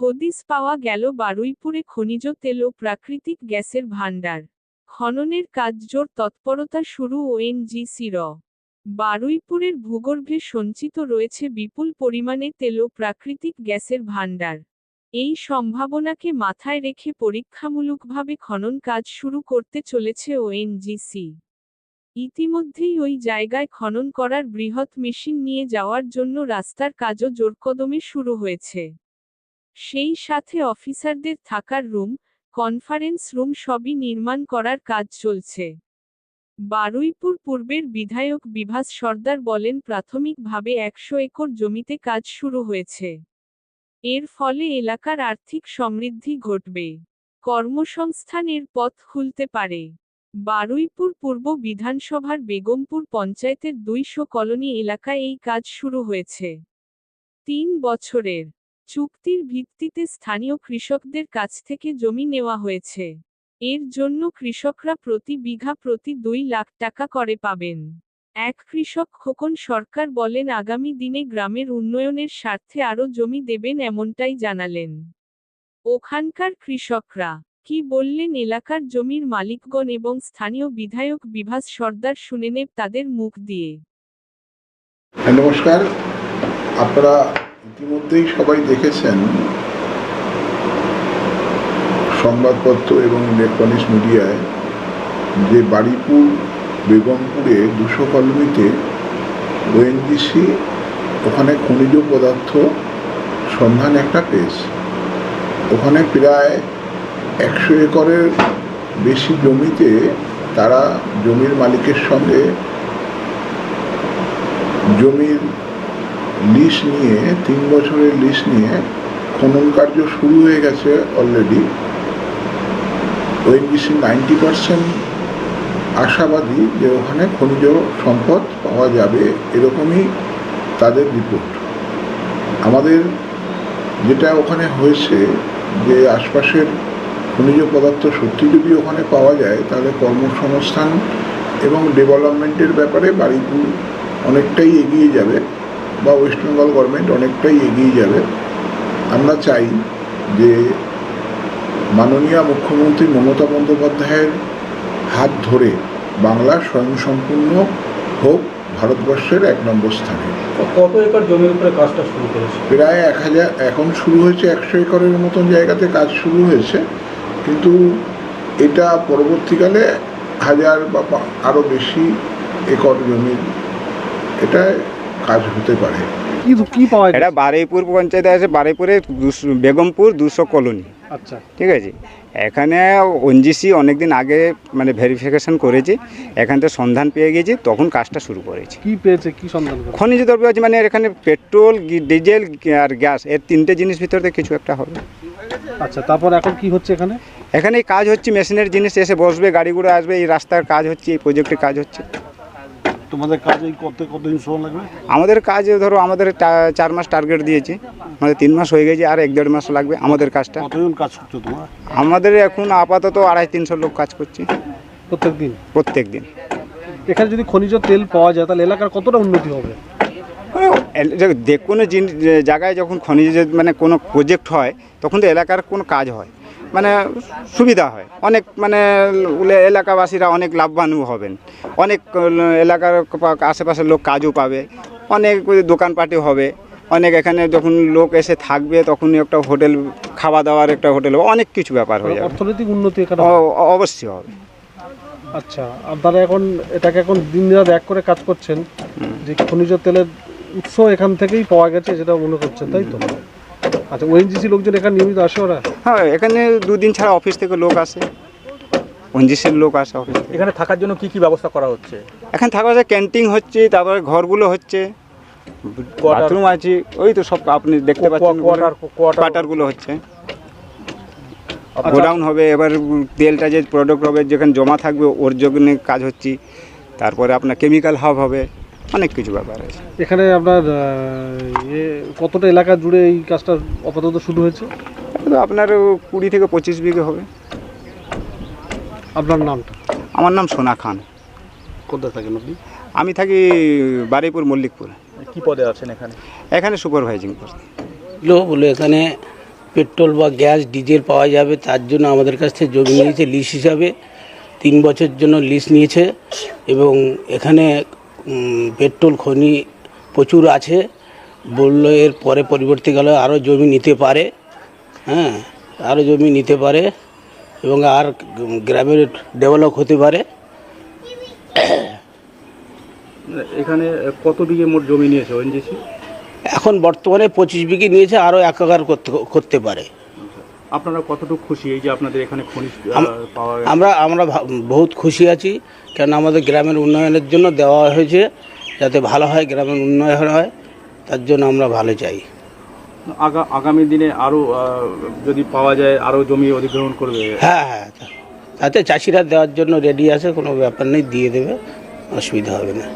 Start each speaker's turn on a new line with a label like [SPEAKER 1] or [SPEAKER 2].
[SPEAKER 1] হদিস পাওয়া গেল বারুইপুরে খনিজ তেল ও প্রাকৃতিক গ্যাসের ভাণ্ডার। খননের কাজ জোর তৎপরতা শুরু ওএনজিসির বারুইপুরের ভূগর্ভে সঞ্চিত রয়েছে বিপুল পরিমাণে তেল ও প্রাকৃতিক গ্যাসের ভাণ্ডার। এই সম্ভাবনাকে মাথায় রেখে পরীক্ষামূলকভাবে খনন কাজ শুরু করতে চলেছে ওএনজিসি ইতিমধ্যেই ওই জায়গায় খনন করার বৃহৎ মেশিন নিয়ে যাওয়ার জন্য রাস্তার কাজও জোরকদমে শুরু হয়েছে। সেই সাথে অফিসারদের থাকার রুম, কনফারেন্স রুম সবই নির্মাণ করার কাজ চলছে। বারুইপুর পূর্বের বিধায়ক বিভাস সর্দার বলেন, প্রাথমিকভাবে একশো একর জমিতে কাজ শুরু হয়েছে। এর ফলে এলাকার আর্থিক সমৃদ্ধি ঘটবে। কর্মসংস্থানের পথ খুলতে পারে। বারুইপুর পূর্ব বিধানসভার বেগমপুর পঞ্চায়েতের দুইশো কলোনি এলাকায় এই কাজ শুরু হয়েছে। তিন বছরের চুক্তির ভিত্তিতে স্থানীয় কৃষকদের কাছ থেকে জমি নেওয়া হয়েছে। এর জন্য কৃষকরা প্রতি বিঘা প্রতি দুই লাখ টাকা করে পাবেন। এক কৃষক খোকন সরকার বলেন, আগামী দিনে গ্রামের উন্নয়নের স্বার্থে আরও জমি দেবেন এমনটাই জানালেন। ওখানকার কৃষকরা কি বললেন, এলাকার জমির মালিকগণ এবং স্থানীয় বিধায়ক বিভাস সর্দার শুনে নেব তাদের মুখ দিয়ে।
[SPEAKER 2] নমস্কার। আপনারা ইতিমধ্যেই সবাই দেখেছেন সংবাদপত্র এবং ইলেকট্রনিক্স মিডিয়ায় যে বাড়িপুর, বেগমপুরে দুশো কলোনিতে ওএনজিসি ওখানে খনিজ পদার্থ সন্ধান একটা পেয়েছে। ওখানে প্রায় একশো একরের বেশি জমিতে তারা জমির মালিকের সঙ্গে জমির লিস নিয়ে, তিন বছরের লিস নিয়ে খনন কার্য শুরু হয়ে গেছে অলরেডি ওএনজিসি নাইনটি পার্সেন্ট আশাবাদী যে ওখানে খনিজ সম্পদ পাওয়া যাবে, এরকমই তাদের রিপোর্ট আমাদের যেটা ওখানে হয়েছে যে আশপাশের খনিজ পদার্থ সত্যি যদি ওখানে পাওয়া যায়, তাহলে কর্মসংস্থান এবং ডেভেলপমেন্টের ব্যাপারে বাড়িপুর অনেকটাই এগিয়ে যাবে। বা ওয়েস্ট বেঙ্গল গভর্নমেন্ট অনেকটাই এগিয়ে যাবে। আমরা চাই যে মাননীয় মুখ্যমন্ত্রী মমতা বন্দ্যোপাধ্যায়ের হাত ধরে বাংলা স্বয়ংসম্পূর্ণ হোক ভারতবর্ষের এক নম্বর স্থানে।
[SPEAKER 3] কত একর জমির উপরে কাজটা শুরু করেছে?
[SPEAKER 2] প্রায় এক হাজার এখন শুরু হয়েছে একশো একরের মতন জায়গাতে কাজ শুরু হয়েছে। কিন্তু এটা পরবর্তীকালে হাজার বা আরও বেশি একর জমির এটা কাজ হতে পারে।
[SPEAKER 3] কি কি পাওয়া
[SPEAKER 4] এটা বারুইপুর পঞ্চায়েতে আছে বারুইপুরে দুশো- বেগমপুর দুশো কলোনি।
[SPEAKER 3] আচ্ছা।
[SPEAKER 4] ঠিক আছে? এখানে ওনজিসি অনেকদিন আগে মানে ভেরিফিকেশন করেছে এখান থেকে সন্ধান পেয়ে গেছি তখন কাজটা শুরু করেছি।
[SPEAKER 3] কি পেয়েছে? কি সন্ধান
[SPEAKER 4] খনিজ দ্রব্য আছে মানে এখানে পেট্রোল ডিজেল আর গ্যাস এর তিনটে জিনিস ভিতর কিছু একটা হবে।
[SPEAKER 3] আচ্ছা তারপর এখন কি হচ্ছে এখানে?
[SPEAKER 4] এখানে এই কাজ হচ্ছে মেশিনের জিনিস এসে বসবে গাড়িগুলো আসবে এই রাস্তার কাজ হচ্ছে এই প্রজেক্টের কাজ হচ্ছে।
[SPEAKER 3] তোমাদের কাজ এই কত কতদিন সময় লাগবে?
[SPEAKER 4] আমাদের কাজ ধরো আমাদের চার মাস টার্গেট দিয়েছি। মানে তিন মাস হয়ে গেছে আর এক দেড় মাস লাগবে আমাদের কাজটা।
[SPEAKER 3] কতজন কাজ করছ তোমরা?
[SPEAKER 4] আমাদের এখন আপাতত আড়াই তিনশো লোক কাজ করছে।
[SPEAKER 3] প্রত্যেক দিন?
[SPEAKER 4] প্রত্যেক দিন।
[SPEAKER 3] এখানে যদি খনিজ তেল পাওয়া যায় তাহলে এলাকার কতটা উন্নতি হবে?
[SPEAKER 4] যে কোনো জিনিস জায়গায় যখন খনিজ মানে কোনো প্রজেক্ট হয় তখন তো এলাকার কোনো কাজ হয়। মানে সুবিধা হয়। অনেক মানে এলাকাবাসীরা অনেক লাভবান হবেন। অনেক এলাকার আশেপাশের লোক কাজও পাবে। অনেক দোকানপাটি হবে। অনেক এখানে যখন লোক এসে থাকবে তখন একটা হোটেল খাওয়া দাওয়ার একটা হোটেল অনেক কিছু ব্যাপার হয়ে যাবে।
[SPEAKER 3] অর্থনৈতিক উন্নতি
[SPEAKER 4] অবশ্যই হবে।
[SPEAKER 3] আচ্ছা আপনারা এখন এটাকে এখন দিন রাত এক করে কাজ করছেন। যে খনিজ তেলের উৎস এখান থেকেই পাওয়া গেছে যেটা মনে করছেন তাই তো? আচ্ছা ওএনজিসি লোকজন এখানে নিয়মিত আসে ওরা?
[SPEAKER 4] হ্যাঁ এখানে দুদিন ছাড়া অফিস থেকে লোক আসে। পঞ্জিশের লোক আসে অফিস থেকে।
[SPEAKER 5] এখানে থাকার জন্য কি কি ব্যবস্থা করা হচ্ছে?
[SPEAKER 4] এখানে থাকা যায় ক্যান্টিন হচ্ছে তারপরে ঘরগুলো হচ্ছে বাথরুম আছে ওই তো সব আপনি দেখতে পাচ্ছেন
[SPEAKER 5] কোয়ার্টার কোয়ার্টার
[SPEAKER 4] কোয়ার্টারগুলো হচ্ছে। গোডাউন হবে এবার তেলটা যে প্রোডাক্ট হবে যেখানে জমা থাকবে ওর জন্য কাজ হচ্ছে তারপরে আপনার কেমিক্যাল হাব হবে। অনেক কিছু ব্যাপার আছে।
[SPEAKER 3] এখানে আপনার ইয়ে কতটা এলাকা জুড়ে এই কাজটা আপাতত শুরু হয়েছে?
[SPEAKER 4] আপনার কুড়ি থেকে পঁচিশ বিঘে হবে।
[SPEAKER 3] আপনার নামটা?
[SPEAKER 4] আমার নাম সোনা খান।
[SPEAKER 3] কোথায় থাকেন আপনি?
[SPEAKER 4] আমি থাকি বারুইপুর মল্লিকপুর।
[SPEAKER 5] কি পদে আছেন এখানে?
[SPEAKER 4] এখানে সুপারভাইজিং করছি।
[SPEAKER 6] লো বলে এখানে পেট্রোল বা গ্যাস ডিজেল পাওয়া যাবে তার জন্য আমাদের কাছ থেকে জমি নিয়েছে লিস হিসাবে। তিন বছর জন্য লিস নিয়েছে এবং এখানে পেট্রোল খনি প্রচুর আছে। বলল এর পরে পরিবর্তীকালে আরও জমি নিতে পারে। হ্যাঁ আরও জমি নিতে পারে এবং আর গ্রামের ডেভেলপ হতে পারে।
[SPEAKER 5] এখানে কত বিঘে মোট জমি নিয়েছে ওএনজিসি
[SPEAKER 6] এখন বর্তমানে পঁচিশ বিঘে নিয়েছে আরও একাকার করতে করতে পারে।
[SPEAKER 5] আপনারা কতটুকু খুশি? এই যে আপনাদের এখানে খনিজ পাওয়া?
[SPEAKER 6] আমরা আমরা বহুত খুশি আছি কেন আমাদের গ্রামের উন্নয়নের জন্য দেওয়া হয়েছে যাতে ভালো হয় গ্রামের উন্নয়ন হয় তার জন্য আমরা ভালো চাই।
[SPEAKER 5] আগা আগামী দিনে আরও যদি পাওয়া যায় আরও জমি অধিগ্রহণ করবে?
[SPEAKER 6] হ্যাঁ হ্যাঁ তাতে চাষিরা দেওয়ার জন্য রেডি আছে কোনো ব্যাপার নেই দিয়ে দেবে অসুবিধা হবে না।